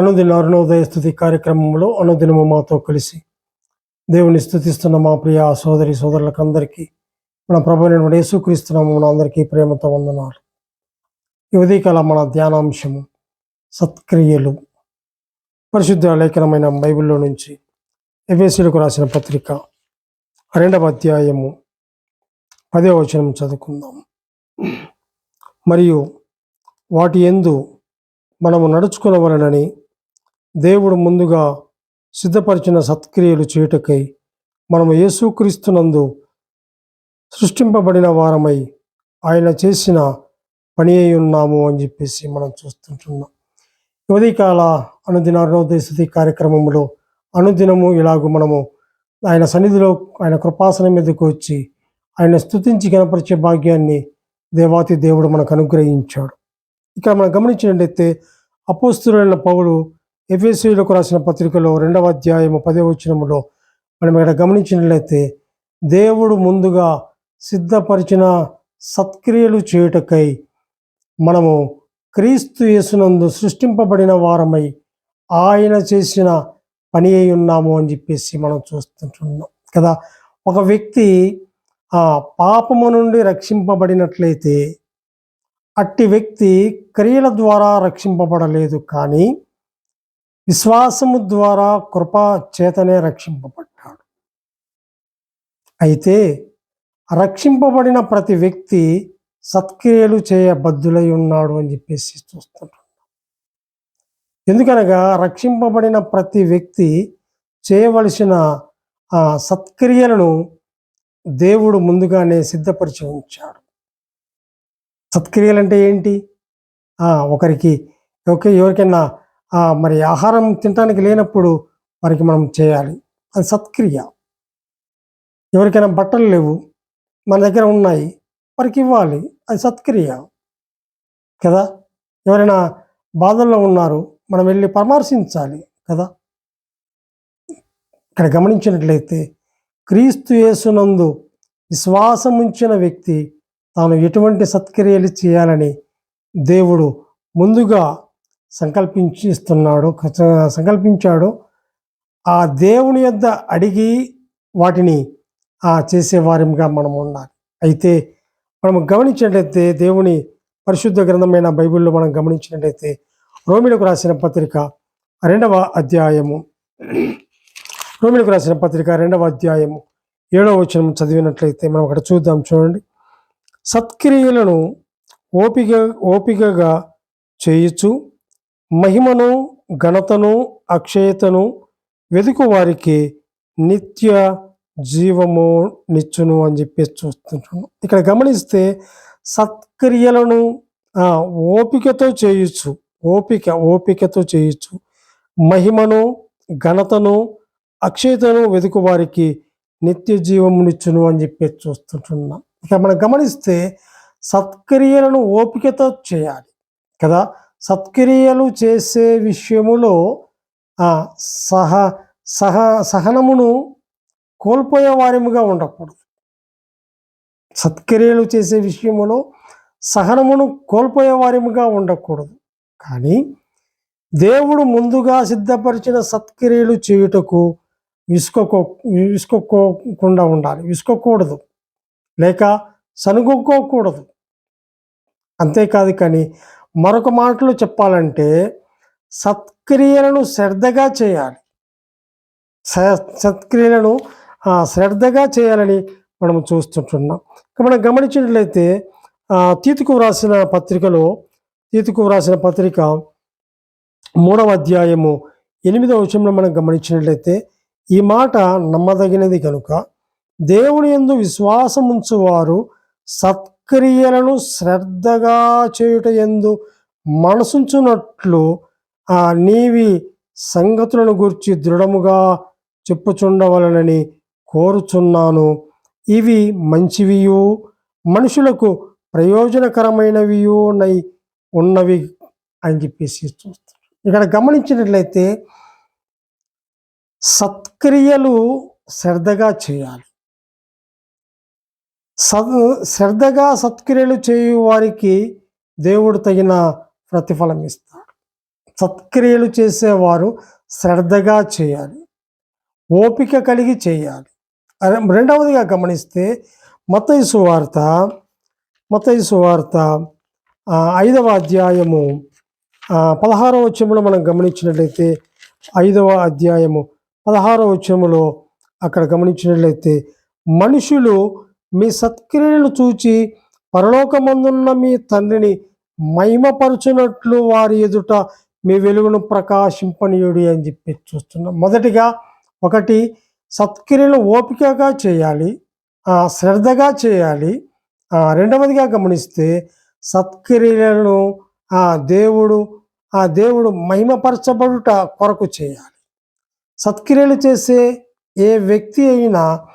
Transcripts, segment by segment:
అనుదిన అరుణోదయ స్థుతి కార్యక్రమంలో అనుదినము మాతో కలిసి దేవుని స్థుతిస్తున్న మా ప్రియ సోదరి సోదరులకు అందరికీ మన ప్రభుత్వ యేసుక్రీస్తున్నాము మన అందరికీ ప్రేమతో వందనాలు. ఈ మన ధ్యానాంశము సత్క్రియలు. పరిశుద్ధ లేఖనమైన బైబిల్లో నుంచి ఎవేసీలకు రాసిన పత్రిక రెండవ అధ్యాయము పదే వచనం చదువుకుందాం. మరియు వాటి ఎందు మనము నడుచుకునవలనని దేవుడు ముందుగా సిద్ధపరిచిన సత్క్రియలు చేయుటకై మనము యేసుక్రీస్తునందు సృష్టింపబడిన వారమై ఆయన చేసిన పని అయి ఉన్నాము అని చెప్పేసి మనం చూస్తుంటున్నాం. ఉదయకాల అనుదిన అరుణోదయస్థితి కార్యక్రమంలో అనుదినము ఇలాగూ మనము ఆయన సన్నిధిలో ఆయన కృపాసనం మీదకు వచ్చి ఆయన స్థుతించి కనపరిచే భాగ్యాన్ని దేవాతి దేవుడు మనకు అనుగ్రహించాడు. ఇక్కడ మనం గమనించినట్లయితే అపోస్తులైన పౌరుడు ఎఫ్ఎస్సీలకు రాసిన పత్రికలో రెండవ అధ్యాయము పదే వచ్చినములో మనం ఇక్కడ గమనించినట్లయితే దేవుడు ముందుగా సిద్ధపరిచిన సత్క్రియలు చేయుటకై మనము క్రీస్తు యేసునందు సృష్టింపబడిన వారమై ఆయన చేసిన పని అయి ఉన్నాము అని చెప్పేసి మనం చూస్తుంటున్నాం కదా? ఒక వ్యక్తి ఆ పాపము నుండి రక్షింపబడినట్లయితే అట్టి వ్యక్తి క్రియల ద్వారా రక్షింపబడలేదు కానీ విశ్వాసము ద్వారా కృప చేతనే రక్షింపబడ్డాడు. అయితే రక్షింపబడిన ప్రతి వ్యక్తి సత్క్రియలు చేయబద్ధులై ఉన్నాడు అని చెప్పేసి చూస్తుంటాం. ఎందుకనగా రక్షింపబడిన ప్రతి వ్యక్తి చేయవలసిన ఆ సత్క్రియలను దేవుడు ముందుగానే సిద్ధపరిచి ఉంచాడు. సత్క్రియలు అంటే ఏంటి ఒకరికి ఓకే ఎవరికైనా మరి ఆహారం తినడానికి లేనప్పుడు వారికి మనం చేయాలి. అది సత్క్రియ. ఎవరికైనా బట్టలు లేవు మన దగ్గర ఉన్నాయి వారికి ఇవ్వాలి. అది సత్క్రియ. కదా? ఎవరైనా బాధల్లో ఉన్నారు మనం వెళ్ళి పరామర్శించాలి. కదా? ఇక్కడ గమనించినట్లయితే క్రీస్తు యేసునందు విశ్వాసం ఉంచిన వ్యక్తి తాను ఎటువంటి సత్క్రియలు చేయాలని దేవుడు ముందుగా సంకల్పించిస్తున్నాడు సంకల్పించాడు. ఆ దేవుని యొద్ద అడిగి వాటిని ఆ చేసేవారిగా మనం ఉండాలి. అయితే మనం గమనించినట్లయితే దేవుని పరిశుద్ధ గ్రంథమైన బైబిల్లో మనం గమనించినట్లయితే రోమిలకు రాసిన పత్రిక రెండవ అధ్యాయము. రోమిలకు రాసిన పత్రిక రెండవ అధ్యాయము. ఏడవ వచనం చదివినట్లయితే మనం అక్కడ చూద్దాం చూడండి. సత్క్రియలను ఓపిక ఓపికగా చేయుచు మహిమను ఘనతను అక్షయతను వెతుకు వారికి నిత్య జీవము నిచ్చును అని చెప్పేసి చూస్తుంటున్నాం ఇక్కడ గమనిస్తే సత్క్రియలను ఓపికతో చేయొచ్చు ఓపిక ఓపికతో చేయొచ్చు మహిమను ఘనతను అక్షయతను వెతుకు వారికి నిత్య జీవమునిచ్చును అని చెప్పి చూస్తుంటున్నాం. ఇక మనం గమనిస్తే సత్క్రియలను ఓపికతో చేయాలి కదా. సత్క్రియలు చేసే విషయములో ఆ, సహ సహ సహనమును కోల్పోయే వారిముగా ఉండకూడదు. సత్క్రియలు చేసే విషయములో సహనమును కోల్పోయే వారిముగా ఉండకూడదు. కానీ దేవుడు ముందుగా సిద్ధపరిచిన సత్క్రియలు చేయుటకు విసుకోకో విసుకోకోకుండా ఉండాలి. విసుకోకూడదు. లేక సనుగొక్కోకూడదు అంతేకాదు కానీ మరొక మాటలో చెప్పాలంటే సత్క్రియలను శ్రద్ధగా చేయాలి. స- సత్క్రియలను శ్రద్ధగా చేయాలని మనం చూస్తుంటున్నాం. ఇక మనం గమనించినట్లయితే తీతుకు వ్రాసిన పత్రికలో తీతుకు వ్రాసిన పత్రిక మూడవ అధ్యాయము ఎనిమిదవ విషయంలో మనం గమనించినట్లయితే ఈ మాట నమ్మదగినది కనుక దేవుని ఎందు విశ్వాసం ఉంచువారు సత్క్రియలను శ్రద్ధగా చేయుట ఎందు మనసుంచునట్లు ఆ నీవి సంగతులను గురించి దృఢముగా చెప్పుచుండవలనని కోరుచున్నాను. ఇవి మంచివియు మనుషులకు ప్రయోజనకరమైనవియు నై ఉన్నవి అని చెప్పేసి చూస్తారు ఇక్కడ గమనించినట్లయితే సత్క్రియలు శ్రద్ధగా చేయాలి. సద్ శ్రద్ధగా సత్క్రియలు చేయు వారికి దేవుడు తగిన ప్రతిఫలం ఇస్తాడు. సత్క్రియలు చేసేవారు శ్రద్ధగా చేయాలి. ఓపిక కలిగి చేయాలి. రెండవదిగా గమనిస్తే మతయసు వార్త మతయసు వార్త ఐదవ అధ్యాయము పదహారవ వచ్చంలో మనం గమనించినట్లయితే ఐదవ అధ్యాయము పదహారవ వచ్చంలో అక్కడ గమనించినట్లయితే మనుషులు మీ సత్క్రియలను చూచి పరలోకమందున్న మీ తండ్రిని మహిమపరచునట్లు వారి ఎదుట మీ వెలుగును ప్రకాశింపనీయుడి అని చెప్పి చూస్తున్నాం. మొదటిగా ఒకటి సత్క్రియలు ఓపికగా చేయాలి శ్రద్ధగా చేయాలి. ఆ, రెండవదిగా గమనిస్తే సత్క్రియలను ఆ దేవుడు ఆ దేవుడు మహిమపరచబడుట కొరకు చేయాలి. సత్క్రియలు చేసే ఏ వ్యక్తి అయినా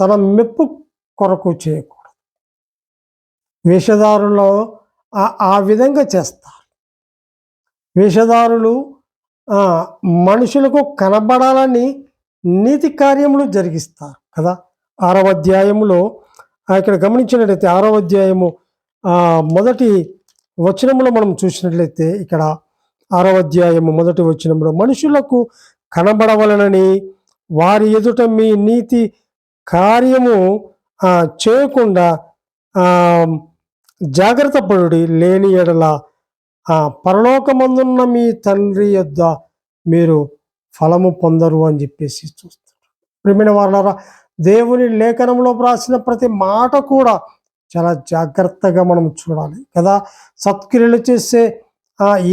తన మెప్పు కొరకు చేయకూడదు. వేషధారులో ఆ- విధంగా చేస్తారు. వేషధారులు మనుషులకు కనబడాలని నీతి కార్యములు జరిగిస్తారు కదా. ఆరవ అధ్యాయములో ఇక్కడ గమనించినట్లయితే ఆరవ అధ్యాయము ఆ, మొదటి వచనములో మనం చూసినట్లయితే ఇక్కడ ఆరవ అధ్యాయము మొదటి వచనంలో మనుషులకు కనబడవలనని వారి ఎదుట మీ నీతి కార్యము చేయకుండా జాగ్రత్త పడుడి లేని ఎడల పరలోకమందున్న మీ తండ్రి యొద్ద మీరు ఫలము పొందరు అని చెప్పేసి చూస్తారు ప్రేమిన వాళ్ళారా దేవుని లేఖనంలో వ్రాసిన ప్రతి మాట కూడా చాలా జాగ్రత్తగా మనం చూడాలి కదా. సత్క్రియలు చేసే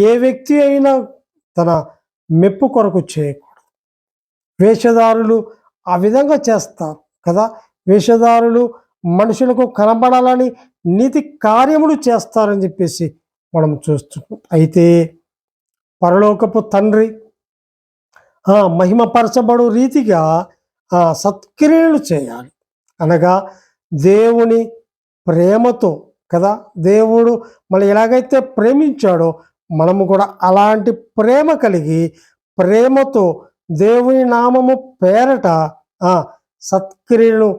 ఏ వ్యక్తి అయినా తన మెప్పు కొరకు చేయకూడదు. వేషధారులు ఆ విధంగా చేస్తారు కదా. వేషధారులు మనుషులకు కనబడాలని నీతి కార్యములు చేస్తారని చెప్పేసి మనం చూస్తున్నాం. అయితే పరలోకపు తండ్రి ఆ మహిమపరచబడు రీతిగా సత్క్రియలు చేయాలి. అనగా దేవుని ప్రేమతో కదా దేవుడు మనం ఎలాగైతే ప్రేమించాడో మనము కూడా అలాంటి ప్రేమ కలిగి ప్రేమతో దేవుని నామము పేరట సత్క్రియలు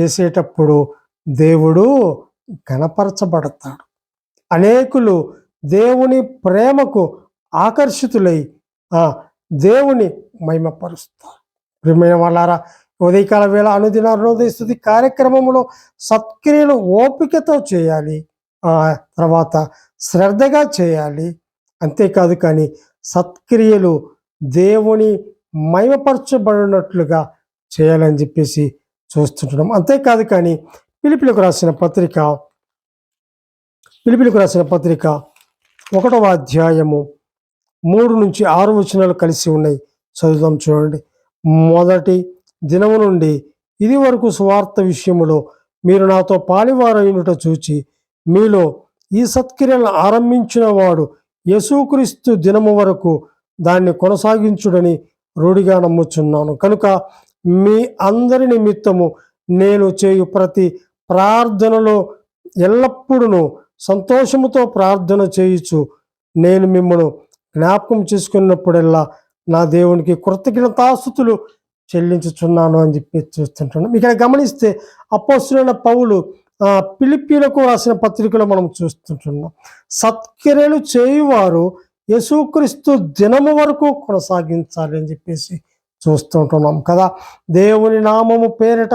చేసేటప్పుడు దేవుడు గణపరచబడతాడు అనేకులు దేవుని ప్రేమకు ఆకర్షితులై దేవుని మహిమపరుస్తారు. ప్రియమైన వాళ్ళారా ఉదయకాల వేళ అనుదిన అరుణోదయ స్థుతి కార్యక్రమంలో సత్క్రియలు ఓపికతో చేయాలి. తర్వాత శ్రద్ధగా చేయాలి. అంతేకాదు కానీ సత్క్రియలు దేవుని మహిమపరచబడినట్లుగా చేయాలని చెప్పేసి చూస్తుంటున్నాం. అంతేకాదు కానీ పిలిపిలకు రాసిన పత్రిక పిలిపిలకు రాసిన పత్రిక ఒకటవ అధ్యాయము మూడు నుంచి ఆరు వచనాలు కలిసి ఉన్నాయి. చదువుదాం చూడండి. మొదటి దినము నుండి ఇది వరకు స్వార్థ విషయములో మీరు నాతో పాలివారైనట చూచి మీలో ఈ సత్క్రియలను ఆరంభించిన వాడు యేసుక్రీస్తు దినము వరకు దాన్ని కొనసాగించుడని రూఢిగా నమ్ముచున్నాను. కనుక మీ అందరి నిమిత్తము నేను చేయు ప్రతి ప్రార్థనలో ఎల్లప్పుడూ సంతోషముతో ప్రార్థన చేయుచు. నేను మిమ్మను జ్ఞాపకం చేసుకున్నప్పుడల్లా నా దేవునికి కృతజ్ఞతాస్థుతులు చెల్లించుచున్నాను అని చెప్పి చూస్తుంటున్నాం ఇక్కడ గమనిస్తే అపోసులైన పౌలు పిలిపిలకు రాసిన పత్రికలో మనం చూస్తుంటున్నాం. సత్క్రియలు చేయువారు యేసుక్రీస్తు దినము వరకు కొనసాగించాలి అని చెప్పేసి చూస్తుంటున్నాం కదా. దేవుని నామము పేరిట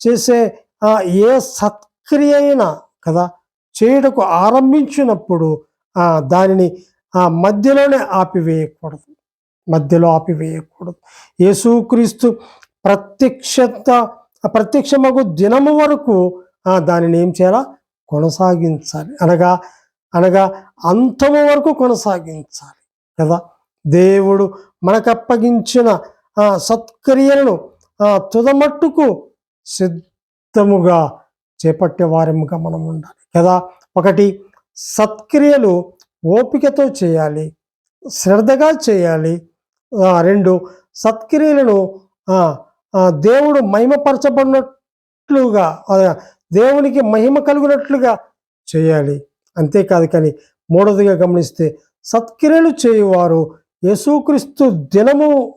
చేసే ఏ సత్క్రియ అయినా కదా చేయుటకు ఆరంభించినప్పుడు దానిని మధ్యలోనే ఆపివేయకూడదు. మధ్యలో ఆపివేయకూడదు. యేసుక్రీస్తు ప్రత్యక్షత ప్రత్యక్షమగు దినము వరకు దానిని ఏం చేయాలా? కొనసాగించాలి. అనగా అనగా అంతము వరకు కొనసాగించాలి కదా. దేవుడు మనకు అప్పగించిన సత్క్రియలను తుదమట్టుకు సిద్ధముగా చేపట్టే వారముగా మనం ఉండాలి. కదా? ఒకటి సత్క్రియలు ఓపికతో చేయాలి శ్రద్ధగా చేయాలి. రెండు సత్క్రియలను దేవుడు మహిమపరచబడినట్లుగా దేవునికి మహిమ కలుగునట్లుగా చేయాలి. అంతేకాదు కానీ మూడవదిగా గమనిస్తే సత్క్రియలు చేయువారు యేసుక్రీస్తు దినము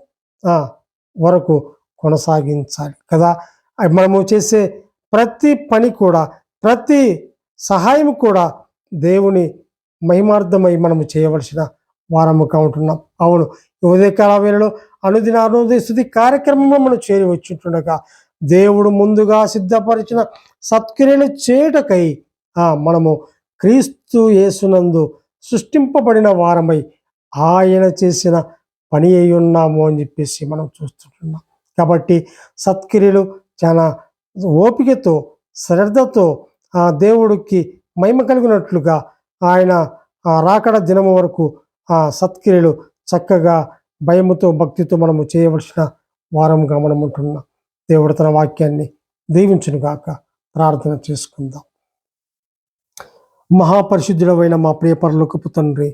వరకు కొనసాగించాలి కదా. మనము చేసే ప్రతి పని కూడా ప్రతి సహాయం కూడా దేవుని మహిమార్థమై మనము చేయవలసిన వారముగా ఉంటున్నాం. అవును ఉదయకాల వేళలో అనుదిన అరుణోదయ స్థుతి కార్యక్రమంలో మనం చేరి వచ్చింటుండగా దేవుడు ముందుగా సిద్ధపరిచిన సత్క్రియలు చేయుటకై మనము క్రీస్తు యేసునందు సృష్టింపబడిన వారమై ఆయన చేసిన పని అయి ఉన్నాము అని చెప్పేసి మనం చూస్తుంటున్నాం. కాబట్టి సత్క్రియలు చాలా ఓపికతో శ్రద్ధతో ఆ దేవుడికి మహిమ కలిగినట్లుగా ఆయన ఆ రాకడ దినము వరకు ఆ సత్క్రియలు చక్కగా భయముతో భక్తితో మనము చేయవలసిన వారంగా మనం ఉంటున్నాం. దేవుడు తన వాక్యాన్ని దీవించును గాక ప్రార్థన చేసుకుందాం. మహాపరిశుద్ధుడమైన మా ప్రియ తండ్రి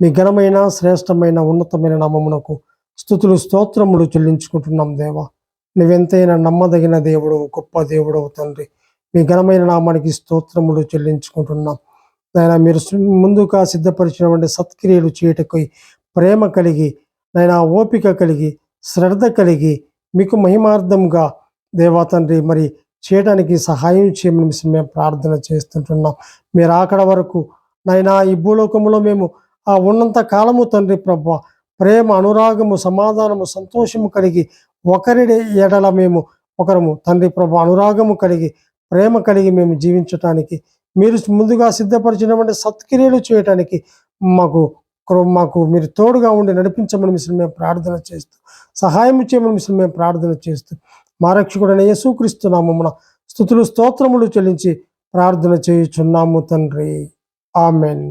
మీ ఘనమైన శ్రేష్టమైన ఉన్నతమైన నామమునకు స్థుతులు స్తోత్రములు చెల్లించుకుంటున్నాం దేవా. నువ్వెంతైనా నమ్మదగిన దేవుడు గొప్ప దేవుడు తండ్రి. మీ ఘనమైన నామానికి స్తోత్రములు చెల్లించుకుంటున్నాం. నాయన మీరు ముందుగా సిద్ధపరిచినటువంటి సత్క్రియలు చేయటకై ప్రేమ కలిగి నాయన ఓపిక కలిగి శ్రద్ధ కలిగి మీకు మహిమార్థంగా దేవా తండ్రి మరి చేయడానికి సహాయం చేయమని మేము ప్రార్థన చేస్తుంటున్నాం. మీరు అక్కడ వరకు నాయన ఈ భూలోకములో మేము ఆ ఉన్నంత కాలము తండ్రి ప్రభు ప్రేమ అనురాగము సమాధానము సంతోషము కలిగి ఒకరి ఎడల మేము ఒకరము. తండ్రి ప్రభు అనురాగము కలిగి ప్రేమ కలిగి మేము జీవించటానికి మీరు ముందుగా సిద్ధపరిచినటువంటి సత్క్రియలు చేయటానికి మాకు మాకు మీరు తోడుగా ఉండి నడిపించమని మిశ్రమ మేము ప్రార్థన చేస్తూ సహాయం చేయమని మిషన్ మేము ప్రార్థన చేస్తూ మా రక్షకుడైన యేసుక్రీస్తు నామమున స్థుతులు స్తోత్రములు చెల్లించి ప్రార్థన చేయుచున్నాము తండ్రి. ఆమెన్.